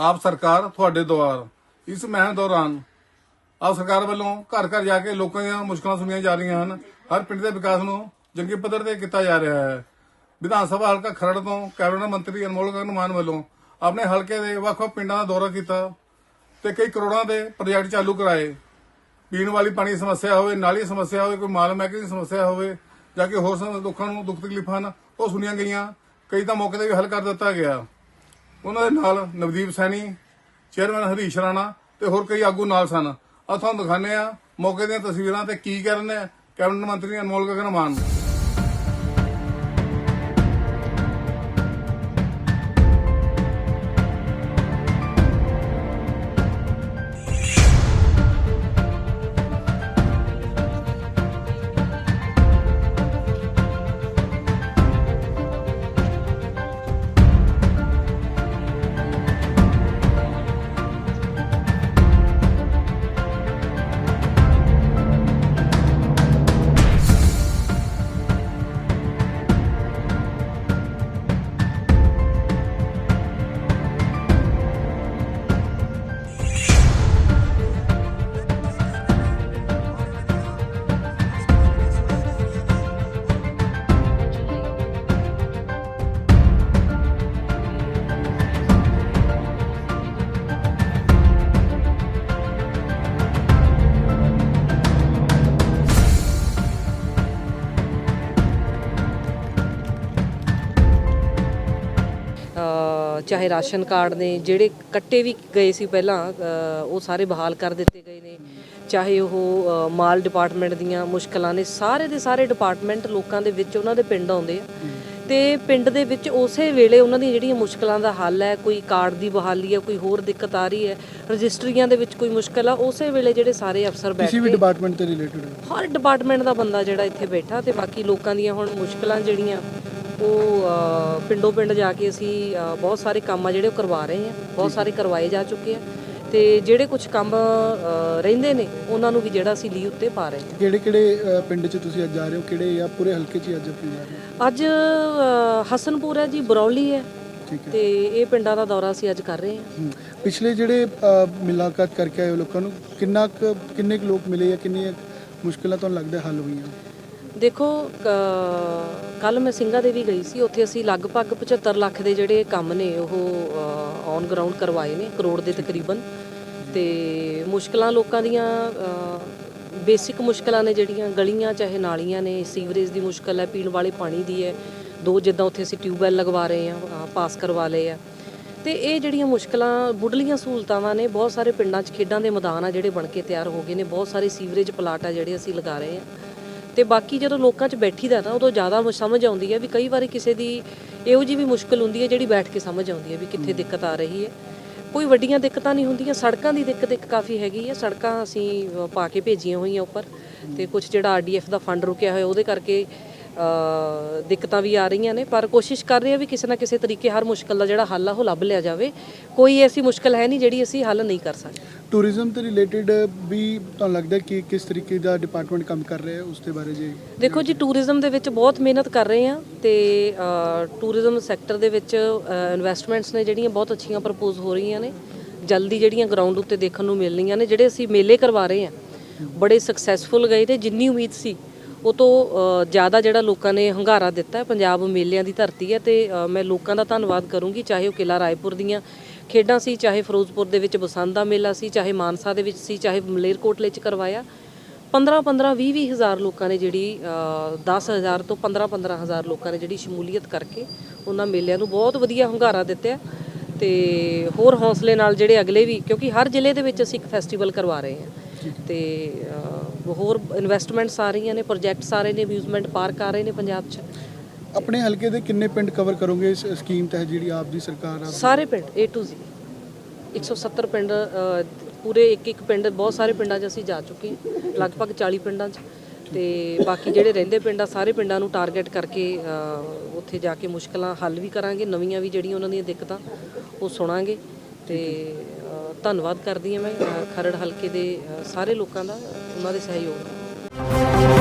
ਆਪ ਸਰਕਾਰ ਤੁਹਾਡੇ ਦੁਆਰ ਇਸ ਮਹਿਮ ਦੌਰਾਨ ਆਪ ਸਰਕਾਰ ਵੱਲੋਂ ਘਰ ਘਰ ਜਾ ਕੇ ਲੋਕਾਂ ਦੀਆਂ ਮੁਸ਼ਕਲਾਂ ਸੁਣੀਆਂ ਜਾ ਰਹੀਆਂ ਹਨ। ਹਰ ਪਿੰਡ ਦੇ ਵਿਕਾਸ ਨੂੰ ਜੰਗੀ ਪੱਧਰ ਤੇ ਕੀਤਾ ਜਾ ਰਿਹਾ ਹੈ। ਵਿਧਾਨ ਸਭਾ ਹਲਕਾ ਖਰੜ ਤੋਂ ਕੈਬਨਿਟ ਮੰਤਰੀ ਅਨਮੋਲ ਗਗਨ ਮਾਨ ਵੱਲੋਂ ਆਪਣੇ ਹਲਕੇ ਦੇ ਵੱਖ-ਵੱਖ ਪਿੰਡਾਂ ਦਾ ਦੌਰਾ ਕੀਤਾ ਤੇ ਕਈ ਕਰੋੜਾਂ ਦੇ ਪ੍ਰੋਜੈਕਟ ਚਾਲੂ ਕਰਾਏ। ਪੀਣ ਵਾਲੀ ਪਾਣੀ ਦੀ ਸਮੱਸਿਆ ਹੋਵੇ, ਨਾਲੀ ਦੀ ਸਮੱਸਿਆ ਹੋਵੇ, ਕੋਈ ਮਾਲ ਮਹਿਕਮੇ ਦੀ ਸਮੱਸਿਆ ਹੋਵੇ ਜਾਂ ਕਿ ਹੋਰ ਸਮ- ਲੋਕਾਂ ਨੂੰ ਦੁੱਖ ਤਕਲੀਫਾਂ ਹਨ, ਉਹ ਸੁਣੀਆਂ ਗਈਆਂ। ਕਈ ਤਾਂ ਮੌਕੇ ਤੇ ਵੀ ਹੱਲ ਕਰ ਦਿੱਤਾ ਗਿਆ। ਉਹਨਾਂ ਦੇ ਨਾਲ ਨਵਦੀਪ ਸੈਣੀ, ਚੇਅਰਮੈਨ ਹਰੀਸ਼ ਰਾਣਾ ਤੇ ਹੋਰ ਕਈ ਆਗੂ ਨਾਲ ਸਨ। ਆ ਤੁਹਾਨੂੰ ਦਿਖਾਣੇ ਆ ਮੌਕੇ ਦੀਆਂ ਤਸਵੀਰਾਂ ਤੇ ਕੀ ਕਹਿ ਰਹੇ ਕੈਬਨਿਟ ਮੰਤਰੀ ਅਨਮੋਲ ਗਗਨ ਮਾਨ ਚਾਹੇ ਰਾਸ਼ਨ ਕਾਰਡ ਨੇ ਜਿਹੜੇ ਕੱਟੇ ਵੀ ਗਏ ਸੀ ਪਹਿਲਾਂ ਉਹ ਸਾਰੇ ਬਹਾਲ ਕਰ ਦਿੱਤੇ ਗਏ ਨੇ। ਚਾਹੇ ਉਹ ਮਾਲ ਡਿਪਾਰਟਮੈਂਟ ਦੀਆਂ ਮੁਸ਼ਕਲਾਂ ਨੇ ਸਾਰੇ ਦੇ ਸਾਰੇ ਡਿਪਾਰਟਮੈਂਟ ਲੋਕਾਂ ਦੇ ਵਿੱਚ ਉਹਨਾਂ ਦੇ ਪਿੰਡ ਆਉਂਦੇ ਆ। ਤੇ ਪਿੰਡ ਦੇ ਵਿੱਚ ਉਸੇ ਵੇਲੇ ਉਹਨਾਂ ਦੀਆਂ ਜਿਹੜੀਆਂ ਮੁਸ਼ਕਲਾਂ ਦਾ ਹੱਲ ਹੈ ਕੋਈ ਕਾਰਡ ਦੀ ਬਹਾਲੀ ਹੈ ਕੋਈ ਹੋਰ ਦਿੱਕਤ ਆ ਰਹੀ ਹੈ ਰਜਿਸਟਰੀਆਂ ਦੇ ਵਿੱਚ ਕੋਈ ਮੁਸ਼ਕਲ ਆ ਉਸੇ ਵੇਲੇ ਜਿਹੜੇ ਸਾਰੇ ਅਫਸਰ ਬੈਠ ਕਿਸੇ ਵੀ ਡਿਪਾਰਟਮੈਂਟ ਤੇ ਰਿਲੇਟਡ ਹਰ ਡਿਪਾਰਟਮੈਂਟ ਦਾ ਬੰਦਾ ਜਿਹੜਾ ਇੱਥੇ ਬੈਠਾ ਤੇ ਬਾਕੀ ਲੋਕਾਂ ਦੀਆਂ ਹੁਣ ਮੁਸ਼ਕਲਾਂ ਜਿਹੜੀਆਂ ਉਹ ਪਿੰਡੋਂ ਪਿੰਡ ਜਾ ਕੇ ਅਸੀਂ ਬਹੁਤ ਸਾਰੇ ਕੰਮ ਆ ਜਿਹੜੇ ਉਹ ਕਰਵਾ ਰਹੇ ਹਾਂ। ਬਹੁਤ ਸਾਰੇ ਕਰਵਾਏ ਜਾ ਚੁੱਕੇ ਆ। ਤੇ ਜਿਹੜੇ ਕੁਝ ਕੰਮ ਰਹਿੰਦੇ ਨੇ ਉਹਨਾਂ ਨੂੰ ਵੀ ਜਿਹੜਾ ਅਸੀਂ ਲੀ ਉੱਤੇ ਪਾ ਰਹੇ ਹਾਂ। ਕਿਹੜੇ ਕਿਹੜੇ ਪਿੰਡ 'ਚ ਤੁਸੀਂ ਅੱਜ ਜਾ ਰਹੇ ਹੋ? ਕਿਹੜੇ ਜਾਂ ਪੂਰੇ ਹਲਕੇ 'ਚ ਅੱਜ ਜਾ ਰਹੇ ਹੋ? ਅੱਜ ਹਸਨਪੁਰ ਹੈ ਜੀ ਬਰੌਲੀ ਹੈ। ਤੇ ਇਹ ਪਿੰਡਾਂ ਦਾ ਦੌਰਾ ਅਸੀਂ ਅੱਜ ਕਰ ਰਹੇ ਹਾਂ। ਪਿਛਲੇ ਜਿਹੜੇ ਮੁਲਾਕਾਤ ਕਰਕੇ ਆਏ ਲੋਕਾਂ ਨੂੰ ਕਿੰਨਾ ਕਿੰਨੇ ਕੁ ਲੋਕ ਮਿਲੇ ਜਾਂ ਕਿੰਨੀਆਂ ਮੁਸ਼ਕਲਾਂ ਤੁਹਾਨੂੰ ਲੱਗਦਾ ਹੱਲ ਹੋਈਆਂ? ਦੇਖੋ ਕੱਲ ਮੈਂ ਸਿੰਘਾ ਦੇਵੀ ਗਈ ਸੀ, ਉੱਥੇ ਅਸੀਂ ਲਗਭਗ 75 ਲੱਖ ਦੇ ਜਿਹੜੇ ਕੰਮ ਨੇ, ਉਹ ਔਨ ਗਰਾਊਂਡ ਕਰਵਾਏ ਨੇ, ਕਰੋੜ ਦੇ ਤਕਰੀਬਨ। ਤੇ ਮੁਸ਼ਕਲਾਂ ਲੋਕਾਂ ਦੀਆਂ ਬੇਸਿਕ ਮੁਸ਼ਕਲਾਂ ਨੇ ਜਿਹੜੀਆਂ, ਗਲੀਆਂ ਚਾਹੇ ਨਾਲੀਆਂ ਨੇ, ਸੀਵਰੇਜ ਦੀ ਮੁਸ਼ਕਲ ਹੈ, ਪੀਣ ਵਾਲੇ ਪਾਣੀ ਦੀ ਹੈ, ਦੋ ਜਿੱਦਾਂ ਉੱਥੇ ਅਸੀਂ ਟਿਊਬਵੈਲ ਲਗਵਾ ਰਹੇ ਹਾਂ ਪਾਸ ਕਰਵਾ ਲਏ ਆ। ਤੇ ਇਹ ਜਿਹੜੀਆਂ ਮੁਸ਼ਕਲਾਂ, ਬੁੱਢਲੀਆਂ ਸਹੂਲਤਾਵਾਂ ਨੇ, ਬਹੁਤ ਸਾਰੇ ਪਿੰਡਾਂ 'ਚ ਖੇਡਾਂ ਦੇ ਮੈਦਾਨ ਆ ਜਿਹੜੇ ਬਣ ਕੇ ਤਿਆਰ ਹੋ ਗਏ ਨੇ, ਬਹੁਤ ਸਾਰੇ ਸੀਵਰੇਜ ਪਲਾਟ ਆ ਜਿਹੜੇ ਅਸੀਂ ਲਗਾ ਰਹੇ ਹਾਂ। ਤੇ ਬਾਕੀ ਜਦੋਂ ਲੋਕਾਂ 'ਚ ਬੈਠੀਦਾ ਨਾ ਉਦੋਂ ਜ਼ਿਆਦਾ ਸਮਝ ਆਉਂਦੀ ਹੈ ਵੀ ਕਈ ਵਾਰੀ ਕਿਸੇ ਦੀ ਇਹੋ ਜਿਹੀ ਵੀ ਮੁਸ਼ਕਲ ਹੁੰਦੀ ਹੈ ਜਿਹੜੀ ਬੈਠ ਕੇ ਸਮਝ ਆਉਂਦੀ ਹੈ ਵੀ ਕਿੱਥੇ ਦਿੱਕਤ ਆ ਰਹੀ ਹੈ। ਕੋਈ ਵੱਡੀਆਂ ਦਿੱਕਤਾਂ ਨਹੀਂ ਹੁੰਦੀਆਂ ਸੜਕਾਂ ਦੀ ਦਿੱਕਤ ਇੱਕ ਕਾਫੀ ਹੈਗੀ ਹੈ। ਸੜਕਾਂ ਅਸੀਂ ਪਾ ਕੇ ਭੇਜੀਆਂ ਹੋਈਆਂ ਉੱਪਰ ਤੇ ਕੁਝ ਜਿਹੜਾ ਆਰਡੀਐਫ ਦਾ ਫੰਡ ਰੁਕਿਆ ਹੋਇਆ ਉਹਦੇ ਕਰਕੇ ਦਿੱਕਤਾਂ ਵੀ ਆ ਰਹੀਆਂ ਨੇ ਪਰ ਕੋਸ਼ਿਸ਼ ਕਰ ਰਹੇ ਆ ਵੀ ਕਿਸੇ ਨਾ ਕਿਸੇ ਤਰੀਕੇ ਹਰ ਮੁਸ਼ਕਲ ਦਾ ਜਿਹੜਾ ਹੱਲ ਆ ਉਹ ਲੱਭ ਲਿਆ ਜਾਵੇ। ਕੋਈ ਐਸੀ ਮੁਸ਼ਕਲ ਹੈ ਨਹੀਂ ਜਿਹੜੀ ਅਸੀਂ ਹੱਲ ਨਹੀਂ ਕਰ ਸਕਦੇ। ਟੂਰਿਜ਼ਮ ਤੇ ਰਿਲੇਟਡ ਵੀ ਤੁਹਾਨੂੰ ਲੱਗਦਾ ਕਿ ਕਿਸ ਤਰੀਕੇ ਦਾ ਡਿਪਾਰਟਮੈਂਟ ਕੰਮ ਕਰ ਰਿਹਾ ਹੈ ਉਸ ਦੇ ਬਾਰੇ ਜੇ ਦੇਖੋ ਜੀ ਟੂਰਿਜ਼ਮ ਦੇ ਵਿੱਚ ਬਹੁਤ ਮਿਹਨਤ ਕਰ ਰਹੇ ਆ ਤੇ ਟੂਰਿਜ਼ਮ ਸੈਕਟਰ ਦੇ ਵਿੱਚ ਇਨਵੈਸਟਮੈਂਟਸ ਨੇ ਜਿਹੜੀਆਂ ਬਹੁਤ ਅੱਛੀਆਂ ਪ੍ਰਪੋਜ਼ ਹੋ ਰਹੀਆਂ ਨੇ। ਜਲਦੀ ਜਿਹੜੀਆਂ ਗਰਾਊਂਡ ਉੱਤੇ ਦੇਖਣ ਨੂੰ ਮਿਲਣੀਆਂ ਨੇ ਜਿਹੜੇ ਅਸੀਂ ਮੇਲੇ ਕਰਵਾ ਰਹੇ ਆ ਬੜੇ ਸਕਸੈਸਫੁਲ ਗਏ ਤੇ ਜਿੰਨੀ ਉਮੀਦ ਸੀ ਉਹ ਤੋਂ ਜ਼ਿਆਦਾ ਜਿਹੜਾ ਲੋਕਾਂ ਨੇ ਹੰਗਾਰਾ ਦਿੱਤਾ ਪੰਜਾਬ ਮੇਲਿਆਂ ਦੀ ਧਰਤੀ ਹੈ ਤੇ ਮੈਂ ਲੋਕਾਂ ਦਾ ਧੰਨਵਾਦ ਕਰੂੰਗੀ, ਚਾਹੇ ਉਹ ਕਿਲਾ ਰਾਏਪੁਰ ਦੀਆਂ ਖੇਡਾਂ ਸੀ, ਚਾਹੇ ਫਿਰੋਜ਼ਪੁਰ ਦੇ ਵਿੱਚ ਬਸੰਤ ਦਾ ਮੇਲਾ ਸੀ, ਚਾਹੇ ਮਾਨਸਾ ਦੇ ਵਿੱਚ ਸੀ, ਚਾਹੇ ਮਲੇਰਕੋਟਲੇ 'ਚ ਕਰਵਾਇਆ। 15 15 20 20 ਹਜ਼ਾਰ ਲੋਕਾਂ ਨੇ ਜਿਹੜੀ 10 ਹਜ਼ਾਰ ਤੋਂ 15 15 ਹਜ਼ਾਰ ਲੋਕਾਂ ਨੇ ਜਿਹੜੀ ਸ਼ਮੂਲੀਅਤ ਕਰਕੇ ਉਹਨਾਂ ਮੇਲਿਆਂ ਨੂੰ ਬਹੁਤ ਵਧੀਆ ਹੰਗਾਰਾ ਦਿੱਤਾ ਹੈ ਤੇ ਹੋਰ ਹੌਸਲੇ ਨਾਲ ਜਿਹੜੇ ਅਗਲੇ ਵੀ, ਕਿਉਂਕਿ ਹਰ ਜ਼ਿਲ੍ਹੇ ਦੇ ਵਿੱਚ ਅਸੀਂ ਇੱਕ ਫੈਸਟੀਵਲ ਕਰਵਾ ਰਹੇ ਹਾਂ। ਤੇ ਹੋਰ ਇਨਵੈਸਟਮੈਂਟਸ ਆ ਰਹੀਆਂ ਨੇ ਪ੍ਰੋਜੈਕਟਸ ਆ ਰਹੇ ਨੇ ਅਮਿਊਜ਼ਮੈਂਟ ਪਾਰਕ ਆ ਰਹੇ ਨੇ ਪੰਜਾਬ 'ਚ। ਆਪਣੇ ਹਲਕੇ ਦੇ ਕਿੰਨੇ ਪਿੰਡ ਕਵਰ ਕਰੋਗੇ ਇਸ ਸਕੀਮ ਤਹਿਤ ਜਿਹੜੀ ਆਪ ਦੀ ਸਰਕਾਰ ਆ? ਸਾਰੇ ਪਿੰਡ A to Z 170 ਪਿੰਡ ਪੂਰੇ ਇੱਕ ਇੱਕ ਪਿੰਡ ਬਹੁਤ ਸਾਰੇ ਪਿੰਡਾਂ 'ਚ ਅਸੀਂ ਜਾ ਚੁੱਕੇ ਹਾਂ ਲਗਭਗ 40 ਪਿੰਡਾਂ 'ਚ। ਤੇ ਬਾਕੀ ਜਿਹੜੇ ਰਹਿੰਦੇ ਪਿੰਡ ਆ ਸਾਰੇ ਪਿੰਡਾਂ ਨੂੰ ਟਾਰਗੇਟ ਕਰਕੇ ਉੱਥੇ ਜਾ ਕੇ ਮੁਸ਼ਕਲਾਂ ਹੱਲ ਵੀ ਕਰਾਂਗੇ ਨਵੀਆਂ ਵੀ ਜਿਹੜੀਆਂ ਉਹਨਾਂ ਦੀਆਂ ਦਿੱਕਤਾਂ ਉਹ ਸੁਣਾਂਗੇ। ਤੇ ਧੰਨਵਾਦ ਕਰਦੀ ਹਾਂ ਮੈਂ ਖਰੜ ਹਲਕੇ ਦੇ ਸਾਰੇ ਲੋਕਾਂ ਦਾ ਉਹਨਾਂ ਦੇ ਸਹਿਯੋਗ ਦਾ